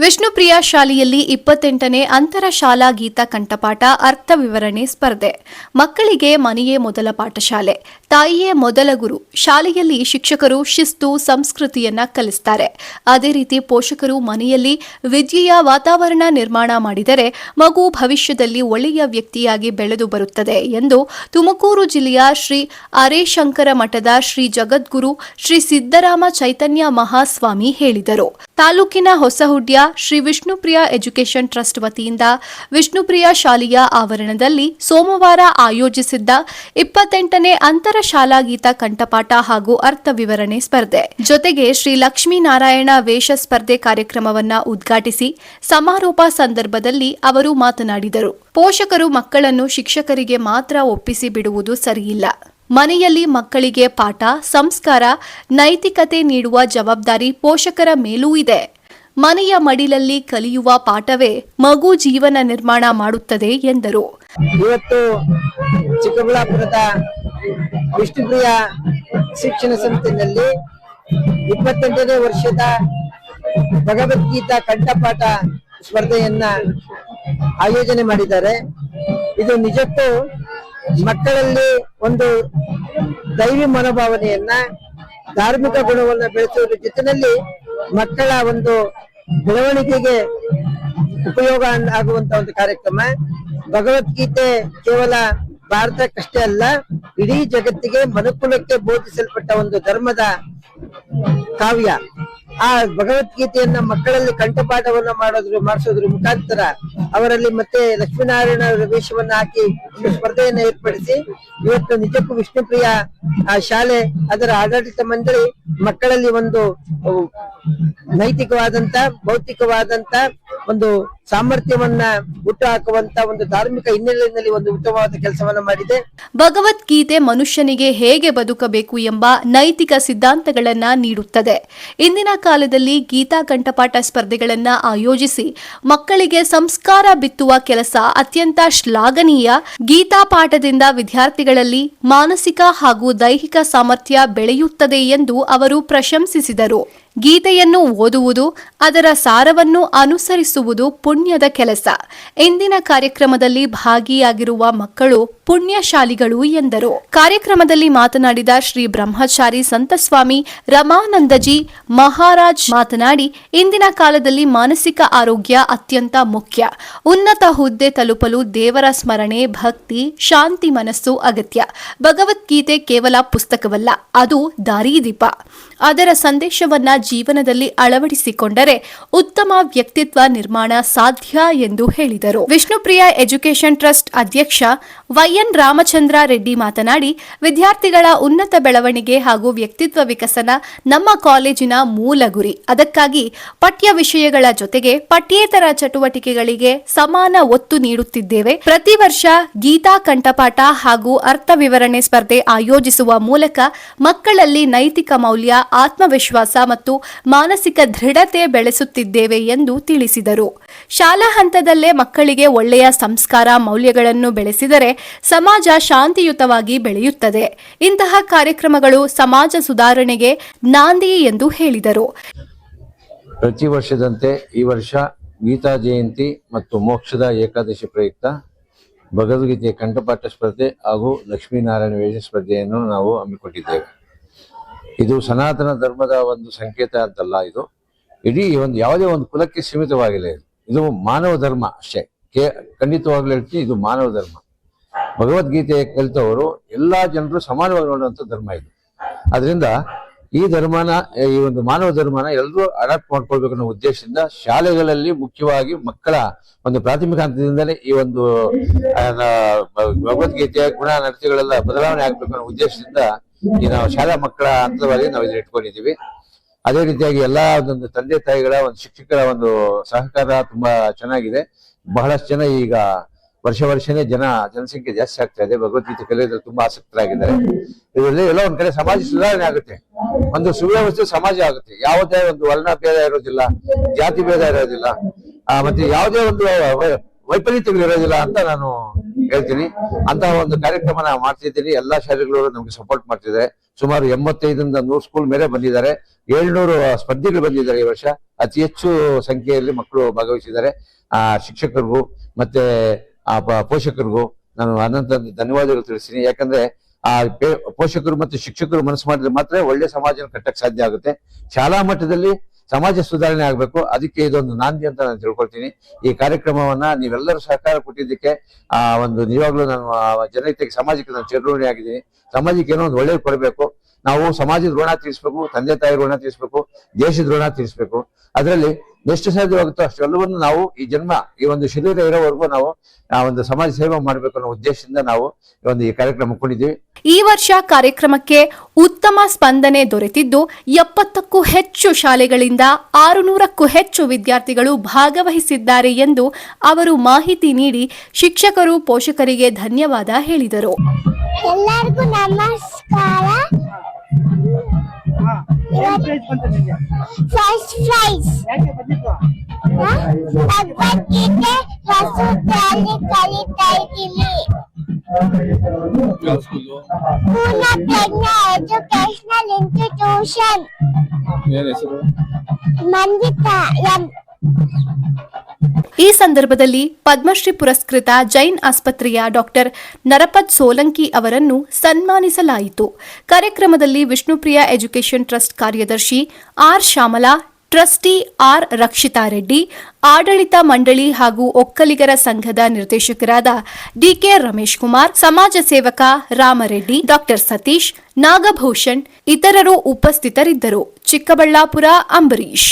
ವಿಷ್ಣುಪ್ರಿಯ ಶಾಲೆಯಲ್ಲಿ ಇಪ್ಪತ್ತೆಂಟನೇ ಅಂತರ ಶಾಲಾ ಗೀತ ಕಂಠಪಾಠ ಅರ್ಥ ವಿವರಣೆ ಸ್ಪರ್ಧೆ. ಮಕ್ಕಳಿಗೆ ಮನೆಯೇ ಮೊದಲ ಪಾಠಶಾಲೆ. ತಾಯಿಯೇ ಮೊದಲ ಗುರು. ಶಾಲೆಯಲ್ಲಿ ಶಿಕ್ಷಕರು ಶಿಸ್ತು, ಸಂಸ್ಕೃತಿಯನ್ನ ಕಲಿಸ್ತಾರೆ. ಅದೇ ರೀತಿ ಪೋಷಕರು ಮನೆಯಲ್ಲಿ ವಿದ್ಯೆಯ ವಾತಾವರಣ ನಿರ್ಮಾಣ ಮಾಡಿದರೆ ಮಗು ಭವಿಷ್ಯದಲ್ಲಿ ಒಳ್ಳೆಯ ವ್ಯಕ್ತಿಯಾಗಿ ಬೆಳೆದು ಬರುತ್ತದೆ ಎಂದು ತುಮಕೂರು ಜಿಲ್ಲೆಯ ಶ್ರೀ ಅರೇಶಂಕರ ಮಠದ ಶ್ರೀ ಜಗದ್ಗುರು ಶ್ರೀ ಸಿದ್ದರಾಮ ಚೈತನ್ಯ ಮಹಾಸ್ವಾಮಿ ಹೇಳಿದರು. ತಾಲೂಕಿನ ಹೊಸಹುಡ್ಯ ಶ್ರೀ ವಿಷ್ಣುಪ್ರಿಯ ಎಜುಕೇಷನ್ ಟ್ರಸ್ಟ್ ವತಿಯಿಂದ ವಿಷ್ಣುಪ್ರಿಯ ಶಾಲೆಯ ಆವರಣದಲ್ಲಿ ಸೋಮವಾರ ಆಯೋಜಿಸಿದ್ದ ಇಪ್ಪತ್ತೆಂಟನೇ ಅಂತರ ಶಾಲಾ ಗೀತ ಕಂಠಪಾಠ ಹಾಗೂ ಅರ್ಥ ವಿವರಣೆ ಸ್ಪರ್ಧೆ. ಜೊತೆಗೆ ಶ್ರೀ ಲಕ್ಷ್ಮೀನಾರಾಯಣ ವೇಷ ಸ್ಪರ್ಧೆ ಕಾರ್ಯಕ್ರಮವನ್ನು ಉದ್ಘಾಟಿಸಿ ಸಮಾರೋಪ ಸಂದರ್ಭದಲ್ಲಿ ಅವರು ಮಾತನಾಡಿದರು. ಪೋಷಕರು ಮಕ್ಕಳನ್ನು ಶಿಕ್ಷಕರಿಗೆ ಮಾತ್ರ ಒಪ್ಪಿಸಿ ಬಿಡುವುದು ಸರಿಯಿಲ್ಲ. ಮನೆಯಲ್ಲಿ ಮಕ್ಕಳಿಗೆ ಪಾಠ, ಸಂಸ್ಕಾರ, ನೈತಿಕತೆ ನೀಡುವ ಜವಾಬ್ದಾರಿ ಪೋಷಕರ ಮೇಲೂ ಇದೆ. ಮನೆಯ ಮಡಿಲಲ್ಲಿ ಕಲಿಯುವ ಪಾಠವೇ ಮಗು ಜೀವನ ನಿರ್ಮಾಣ ಮಾಡುತ್ತದೆ ಎಂದರು. ಇವತ್ತು ಚಿಕ್ಕಬಳ್ಳಾಪುರದ ವಿಷ್ಣುಪ್ರಿಯ ಶಿಕ್ಷಣ ಸಂಸ್ಥೆಯಲ್ಲಿ ಇಪ್ಪತ್ತೆಂಟನೇ ವರ್ಷದ ಭಗವದ್ಗೀತಾ ಕಂಠಪಾಠ ಸ್ಪರ್ಧೆಯನ್ನ ಆಯೋಜನೆ ಮಾಡಿದ್ದಾರೆ. ಇದು ನಿಜಕ್ಕೂ ಮಕ್ಕಳಲ್ಲಿ ಒಂದು ದೈವಿ ಮನೋಭಾವನೆಯನ್ನ, ಧಾರ್ಮಿಕ ಗುಣವನ್ನ ಬೆಳೆಸುವುದರ ಜೊತೆಯಲ್ಲಿ ಮಕ್ಕಳ ಒಂದು ಬೆಳವಣಿಗೆಗೆ ಉಪಯೋಗ ಆಗುವಂತ ಒಂದು ಕಾರ್ಯಕ್ರಮ. ಭಗವದ್ಗೀತೆ ಕೇವಲ ಭಾರತಕ್ಕಷ್ಟೇ ಅಲ್ಲ, ಇಡೀ ಜಗತ್ತಿಗೆ ಮನುಕುಲಕ್ಕೆ ಬೋಧಿಸಲ್ಪಟ್ಟ ಒಂದು ಧರ್ಮದ ಕಾವ್ಯ. ಆ ಭಗವದ್ಗೀತೆಯನ್ನ ಮಕ್ಕಳಲ್ಲಿ ಕಂಠಪಾಠವನ್ನ ಮಾಡೋದ್ರ ಮಾಡಿಸೋದ್ರ ಮುಖಾಂತರ ಅವರಲ್ಲಿ ಮತ್ತೆ ಲಕ್ಷ್ಮೀನಾರಾಯಣ ವೇಷವನ್ನ ಹಾಕಿ ಸ್ಪರ್ಧೆಯನ್ನ ಏರ್ಪಡಿಸಿ ಇವತ್ತು ನಿಜಕ್ಕೂ ವಿಷ್ಣುಪ್ರಿಯ ಆ ಶಾಲೆ ಅದರ ಆಡಳಿತ ಮಂಡಳಿ ಮಕ್ಕಳಲ್ಲಿ ಒಂದು ನೈತಿಕವಾದಂತ, ಭೌತಿಕವಾದಂತ ಒಂದು ಸಾಮರ್ಥ್ಯವನ್ನ ಹುಟ್ಟು ಹಾಕುವಂತ ಒಂದು ಧಾರ್ಮಿಕ ಹಿನ್ನೆಲೆಯಲ್ಲಿ ಒಂದು ಉತ್ತಮವಾದ ಕೆಲಸವನ್ನ ಮಾಡಿದೆ. ಭಗವದ್ಗೀತೆ ಮನುಷ್ಯನಿಗೆ ಹೇಗೆ ಬದುಕಬೇಕು ಎಂಬ ನೈತಿಕ ಸಿದ್ಧಾಂತಗಳನ್ನ ನೀಡುತ್ತದೆ. ಇಂದಿನ ಕಾಲದಲ್ಲಿ ಗೀತಾ ಕಂಠಪಾಠ ಸ್ಪರ್ಧೆಗಳನ್ನ ಆಯೋಜಿಸಿ ಮಕ್ಕಳಿಗೆ ಸಂಸ್ಕಾರ ಬಿತ್ತುವ ಕೆಲಸ ಅತ್ಯಂತ ಶ್ಲಾಘನೀಯ ಗೀತಾ ಪಾಠದಿಂದ ವಿದ್ಯಾರ್ಥಿಗಳಲ್ಲಿ ಮಾನಸಿಕ ಹಾಗೂ ದೈಹಿಕ ಸಾಮರ್ಥ್ಯ ಬೆಳೆಯುತ್ತದೆ ಎಂದು ಅವರು ಪ್ರಶಂಸಿಸಿದರು. ಗೀತೆಯನ್ನು ಓದುವುದು, ಅದರ ಸಾರವನ್ನು ಅನುಸರಿಸುವುದು ಪುಣ್ಯದ ಕೆಲಸ. ಇಂದಿನ ಕಾರ್ಯಕ್ರಮದಲ್ಲಿ ಭಾಗಿಯಾಗಿರುವ ಮಕ್ಕಳು ಪುಣ್ಯಶಾಲಿಗಳು ಎಂದರು. ಕಾರ್ಯಕ್ರಮದಲ್ಲಿ ಮಾತನಾಡಿದ ಶ್ರೀ ಬ್ರಹ್ಮಚಾರಿ ಸಂತಸ್ವಾಮಿ ರಮಾನಂದಜಿ ಮಹಾರಾಜ್ ಮಾತನಾಡಿ, ಇಂದಿನ ಕಾಲದಲ್ಲಿ ಮಾನಸಿಕ ಆರೋಗ್ಯ ಅತ್ಯಂತ ಮುಖ್ಯ. ಉನ್ನತ ಹುದ್ದೆ ತಲುಪಲು ದೇವರ ಸ್ಮರಣೆ, ಭಕ್ತಿ, ಶಾಂತಿ ಮನಸ್ಸು ಅಗತ್ಯ. ಭಗವದ್ಗೀತೆ ಕೇವಲ ಪುಸ್ತಕವಲ್ಲ, ಅದು ದಾರಿದೀಪ. ಅದರ ಸಂದೇಶವನ್ನ ಜೀವನದಲ್ಲಿ ಅಳವಡಿಸಿಕೊಂಡರೆ ಉತ್ತಮ ವ್ಯಕ್ತಿತ್ವ ನಿರ್ಮಾಣ ಸಾಧ್ಯ ಎಂದು ಹೇಳಿದರು. ವಿಷ್ಣುಪ್ರಿಯ ಎಜುಕೇಷನ್ ಟ್ರಸ್ಟ್ ಅಧ್ಯಕ್ಷ ವೈಎನ್ ರಾಮಚಂದ್ರ ರೆಡ್ಡಿ ಮಾತನಾಡಿ, ವಿದ್ಯಾರ್ಥಿಗಳ ಉನ್ನತ ಬೆಳವಣಿಗೆ ಹಾಗೂ ವ್ಯಕ್ತಿತ್ವ ವಿಕಸನ ನಮ್ಮ ಕಾಲೇಜಿನ ಮೂಲ ಗುರಿ. ಅದಕ್ಕಾಗಿ ಪಠ್ಯ ವಿಷಯಗಳ ಜೊತೆಗೆ ಪಠ್ಯೇತರ ಚಟುವಟಿಕೆಗಳಿಗೆ ಸಮಾನ ಒತ್ತು ನೀಡುತ್ತಿದ್ದೇವೆ. ಪ್ರತಿ ವರ್ಷ ಗೀತಾ ಕಂಠಪಾಠ ಹಾಗೂ ಅರ್ಥ ವಿವರಣೆ ಸ್ಪರ್ಧೆ ಆಯೋಜಿಸುವ ಮೂಲಕ ಮಕ್ಕಳಲ್ಲಿ ನೈತಿಕ ಮೌಲ್ಯ ಆತ್ಮವಿಶ್ವಾಸ ಮತ್ತು ಮಾನಸಿಕ ದೃಢತೆ ಬೆಳೆಸುತ್ತಿದ್ದೇವೆ ಎಂದು ತಿಳಿಸಿದರು. ಶಾಲಾ ಹಂತದಲ್ಲೇ ಮಕ್ಕಳಿಗೆ ಒಳ್ಳೆಯ ಸಂಸ್ಕಾರ ಮೌಲ್ಯಗಳನ್ನು ಬೆಳೆಸಿದರೆ ಸಮಾಜ ಶಾಂತಿಯುತವಾಗಿ ಬೆಳೆಯುತ್ತದೆ. ಇಂತಹ ಕಾರ್ಯಕ್ರಮಗಳು ಸಮಾಜ ಸುಧಾರಣೆಗೆ ನಾಂದಿ ಎಂದು ಹೇಳಿದರು. ಪ್ರತಿ ವರ್ಷದಂತೆ ಈ ವರ್ಷ ಗೀತಾ ಜಯಂತಿ ಮತ್ತು ಮೋಕ್ಷದ ಏಕಾದಶಿ ಪ್ರಯುಕ್ತ ಭಗವದ್ಗೀತೆಯ ಕಂಠಪಾಠ ಸ್ಪರ್ಧೆ ಹಾಗೂ ಲಕ್ಷ್ಮೀನಾರಾಯಣ ವೇಷ ಸ್ಪರ್ಧೆಯನ್ನು ನಾವು ಹಮ್ಮಿಕೊಂಡಿದ್ದೇವೆ. ಇದು ಸನಾತನ ಧರ್ಮದ ಒಂದು ಸಂಕೇತ ಅಂತಲ್ಲ ಇದು. ಇಡೀ ಒಂದು ಯಾವುದೇ ಒಂದು ಕುಲಕ್ಕೆ ಸೀಮಿತವಾಗಿಲ್ಲ ಇದು ಇದು ಮಾನವ ಧರ್ಮ ಅಷ್ಟೇ. ಕೇ ಇದು ಮಾನವ ಧರ್ಮ. ಭಗವದ್ಗೀತೆ ಕಲಿತವರು ಎಲ್ಲಾ ಜನರು ಸಮಾನವಾಗಿ ನೋಡುವಂಥ ಧರ್ಮ ಇದು. ಅದರಿಂದ ಈ ಧರ್ಮನ, ಈ ಒಂದು ಮಾನವ ಧರ್ಮನ ಎಲ್ಲರೂ ಅಡಾಪ್ಟ್ ಮಾಡ್ಕೊಳ್ಬೇಕು ಅನ್ನೋ ಉದ್ದೇಶದಿಂದ ಶಾಲೆಗಳಲ್ಲಿ ಮುಖ್ಯವಾಗಿ ಮಕ್ಕಳ ಒಂದು ಪ್ರಾಥಮಿಕ ಹಂತದಿಂದಲೇ ಈ ಒಂದು ಭಗವದ್ಗೀತೆಯ ಗುಣ ನಡತೆಗಳೆಲ್ಲ ಬದಲಾವಣೆ ಆಗ್ಬೇಕು ಅನ್ನೋ ಉದ್ದೇಶದಿಂದ ಈ ನಾವು ಶಾಲಾ ಮಕ್ಕಳ ಹಂತವಾಗಿ ನಾವು ಇದನ್ನ ಇಟ್ಕೊಂಡಿದ್ದೀವಿ. ಅದೇ ರೀತಿಯಾಗಿ ಎಲ್ಲಾ ಒಂದು ತಂದೆ ತಾಯಿಗಳ ಒಂದು ಶಿಕ್ಷಕರ ಒಂದು ಸಹಕಾರ ತುಂಬಾ ಚೆನ್ನಾಗಿದೆ. ಬಹಳಷ್ಟು ಜನ ಈಗ ವರ್ಷ ವರ್ಷನೇ ಜನ ಜನಸಂಖ್ಯೆ ಜಾಸ್ತಿ ಆಗ್ತಾ ಇದೆ. ಭಗವದ್ಗೀತೆ ಕಲಿಯೋದ್ರಲ್ಲಿ ತುಂಬಾ ಆಸಕ್ತರಾಗಿದ್ದಾರೆ. ಇದರಲ್ಲಿ ಎಲ್ಲ ಒಂದ್ ಕಡೆ ಸಮಾಜ ಸುಧಾರಣೆ ಆಗುತ್ತೆ. ಒಂದು ಸುವ್ಯವಸ್ಥೆ ಸಮಾಜ ಆಗುತ್ತೆ. ಯಾವುದೇ ಒಂದು ವರ್ಣ ಭೇದ ಇರೋದಿಲ್ಲ, ಜಾತಿ ಭೇದ ಇರೋದಿಲ್ಲ ಮತ್ತೆ ಯಾವುದೇ ಒಂದು ವೈಪರೀತ್ಯಗಳು ಇರೋದಿಲ್ಲ ಅಂತ ನಾನು ಹೇಳ್ತೀನಿ. ಅಂತ ಒಂದು ಕಾರ್ಯಕ್ರಮ ನಾವು ಮಾಡ್ತಿದ್ದೀನಿ ಎಲ್ಲಾ ಶಾಲೆಗಳವರು ನಮ್ಗೆ ಸಪೋರ್ಟ್ ಮಾಡ್ತಿದ್ದಾರೆ. ಸುಮಾರು ಎಂಬತ್ತೈದರಿಂದ ನೂರು ಸ್ಕೂಲ್ ಮೇಲೆ ಬಂದಿದ್ದಾರೆ. ಏಳ್ನೂರು ಸ್ಪರ್ಧಿಗಳು ಬಂದಿದ್ದಾರೆ ಈ ವರ್ಷ. ಅತಿ ಹೆಚ್ಚು ಸಂಖ್ಯೆಯಲ್ಲಿ ಮಕ್ಕಳು ಭಾಗವಹಿಸಿದ್ದಾರೆ. ಆ, ಶಿಕ್ಷಕರಿಗೂ ಮತ್ತೆ, ಆ ಪೋಷಕರಿಗೂ ನಾನು ಅನಂತ ಧನ್ಯವಾದಗಳು ತಿಳಿಸ್ತೀನಿ. ಯಾಕಂದ್ರೆ, ಆ ಪೋಷಕರು ಮತ್ತು ಶಿಕ್ಷಕರು ಮನಸ್ಸು ಮಾಡಿದ್ರೆ ಮಾತ್ರ ಒಳ್ಳೆ ಸಮಾಜ ಕಟ್ಟಕ್ಕೆ ಸಾಧ್ಯ ಆಗುತ್ತೆ. ಶಾಲಾ ಮಟ್ಟದಲ್ಲಿ ಸಮಾಜ ಸುಧಾರಣೆ ಆಗಬೇಕು. ಅದಕ್ಕೆ ಇದೊಂದು ನಾಂದಿ ಅಂತ ನಾನು ತಿಳ್ಕೊಳ್ತೀನಿ. ಈ ಕಾರ್ಯಕ್ರಮವನ್ನ ನೀವೆಲ್ಲರೂ ಸಹಕಾರ ಕೊಟ್ಟಿದ್ದಕ್ಕೆ, ಆ, ಒಂದು ನಿಜವಾಗ್ಲೂ ನಾನು ಜನತೆಗೆ, ಸಮಾಜಕ್ಕೆ ನಾನು ಚಿರಋಣಿ ಆಗಿದ್ದೀನಿ. ಸಮಾಜಕ್ಕೆ ಏನೋ ಒಂದು ಒಳ್ಳೇದು ಕೊಡಬೇಕು. ನಾವು ಸಮಾಜದ ಋಣ ತೀರಿಸಬೇಕು, ತಂದೆ ತಾಯಿ ಋಣ ತೀರಿಸ್ಬೇಕು, ದೇಶದ ಋಣ ತೀರಿಸಬೇಕು. ಅದರಲ್ಲಿ ಎಷ್ಟು ಸಾಧ್ಯವಾಗುತ್ತೋ ಅಷ್ಟೆಲ್ಲವನ್ನು ನಾವು ಈ ಜನ್ಮ ಈ ಒಂದು ಶರೀರ ಇರೋವರೆಗೂ ನಾವು ಆ ಒಂದು ಸಮಾಜ ಸೇವೆ ಮಾಡಬೇಕು ಅನ್ನೋ ಉದ್ದೇಶದಿಂದ ನಾವು ಈ ಒಂದು ಈ ಕಾರ್ಯಕ್ರಮ ಕೊಂಡಿದ್ದೀವಿ ಈ ವರ್ಷ ಕಾರ್ಯಕ್ರಮಕ್ಕೆ ಉತ್ತಮ ಸ್ಪಂದನೆ ದೊರೆತಿದ್ದು ಎಪ್ಪತ್ತಕ್ಕೂ ಹೆಚ್ಚು ಶಾಲೆಗಳಿಂದ ಆರುನೂರಕ್ಕೂ ಹೆಚ್ಚು ವಿದ್ಯಾರ್ಥಿಗಳು ಭಾಗವಹಿಸಿದ್ದಾರೆ ಎಂದು ಅವರು ಮಾಹಿತಿ ನೀಡಿ ಶಿಕ್ಷಕರು ಪೋಷಕರಿಗೆ ಧನ್ಯವಾದ ಹೇಳಿದರು. ಎಲ್ಲರಿಗೂ ನಮಸ್ಕಾರ. ಫಸ್ಟ್ ಪ್ರೈಸ್ ಭಗವದ್ಗೀತೆ ವಸುತೆಯಲ್ಲಿ ಕಲಿತಾ ಇದ್ದೀನಿ. ಪೂರ್ಣ ಪ್ರಜ್ಞಾ ಎಜುಕೇಶನಲ್ ಇನ್ಸ್ಟಿಟ್ಯೂಷನ್ ಮಂದಿತಾ ಎಂ. ಈ ಸಂದರ್ಭದಲ್ಲಿ ಪದ್ಮಶ್ರೀ ಪುರಸ್ಕೃತ ಜೈನ್ ಆಸ್ಪತ್ರೆಯ ಡಾಕ್ಟರ್ ನರಪತ್ ಸೋಲಂಕಿ ಅವರನ್ನು ಸನ್ಮಾನಿಸಲಾಯಿತು. ಕಾರ್ಯಕ್ರಮದಲ್ಲಿ ವಿಷ್ಣುಪ್ರಿಯ ಎಜುಕೇಷನ್ ಟ್ರಸ್ಟ್ ಕಾರ್ಯದರ್ಶಿ R Shyamala, trustee R Rakshita Reddy ಆಡಳಿತ ಮಂಡಳಿ ಹಾಗೂ ಒಕ್ಕಲಿಗರ ಸಂಘದ ನಿರ್ದೇಶಕರಾದ ಡಿಕೆ ರಮೇಶ್ ಕುಮಾರ್, ಸಮಾಜ ಸೇವಕ ರಾಮರೆಡ್ಡಿ, ಡಾಕ್ಟರ್ ಸತೀಶ್, ನಾಗಭೂಷಣ್ ಇತರರು ಉಪಸ್ಥಿತರಿದ್ದರು. ಚಿಕ್ಕಬಳ್ಳಾಪುರ ಅಂಬರೀಶ್